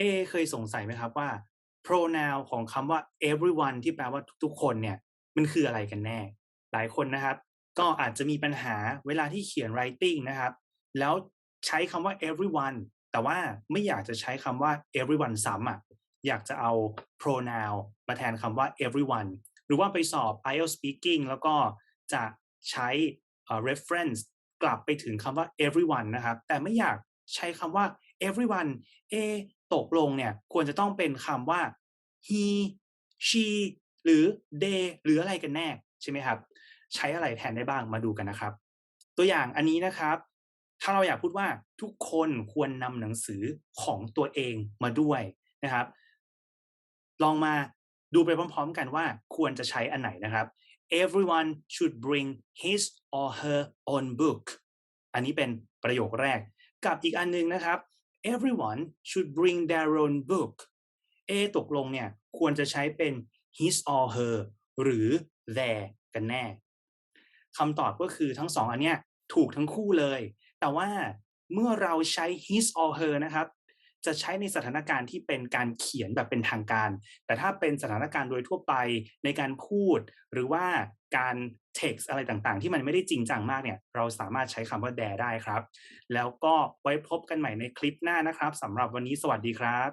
เอเคยสงสัยไหมครับว่า pronoun ของคำว่า everyone ที่แปลว่าทุกๆคนเนี่ย มันคืออะไรกันแน่ หลายคนนะครับ ก็อาจจะมีปัญหาเวลาที่เขียน writing นะครับ แล้วใช้คำว่า everyone แต่ว่าไม่อยากจะใช้คำว่า everyone ซ้ำอะอยากจะเอา pronoun มาแทนคำว่า everyone หรือว่าไปสอบ IELTS speaking แล้วก็จะใช้ reference กลับไปถึงคำว่า everyone นะครับ แต่ไม่อยากใช้คำว่า everyone เอ ตกลงเนี่ยควรจะต้องเป็นคำว่า he she หรือ they หรืออะไรกันแน่ใช่ไหมครับ ใช้อะไรแทนได้บ้างมาดูกันนะครับ ตัวอย่างอันนี้นะครับ ถ้าเราอยากพูดว่าทุกคนควรนำหนังสือของตัวเองมาด้วยนะครับ ลองมาดูไปพร้อมๆกันว่าควรจะใช้อันไหนนะครับ everyone should bring his or her own book อันนี้เป็นประโยคแรก กับอีกอันนึงนะครับ everyone should bring their own book เอตกลงเนี่ยควรจะใช้เป็น his or her หรือ their กันแน่คำตอบก็คือทั้งสองอันเนี้ยถูกทั้งคู่เลย แต่ว่าเมื่อเราใช้ his or her นะครับ จะใช้ในสถานการณ์ที่เป็นการเขียนแบบเป็นทางการ แต่ถ้าเป็นสถานการณ์โดยทั่วไปในการพูด หรือว่าการ text อะไรต่างๆ ที่มันไม่ได้จริงจังมากเนี่ย เราสามารถใช้คำว่า dare ได้ครับ แล้วก็ไว้พบกันใหม่ในคลิปหน้านะครับสำหรับวันนี้สวัสดีครับ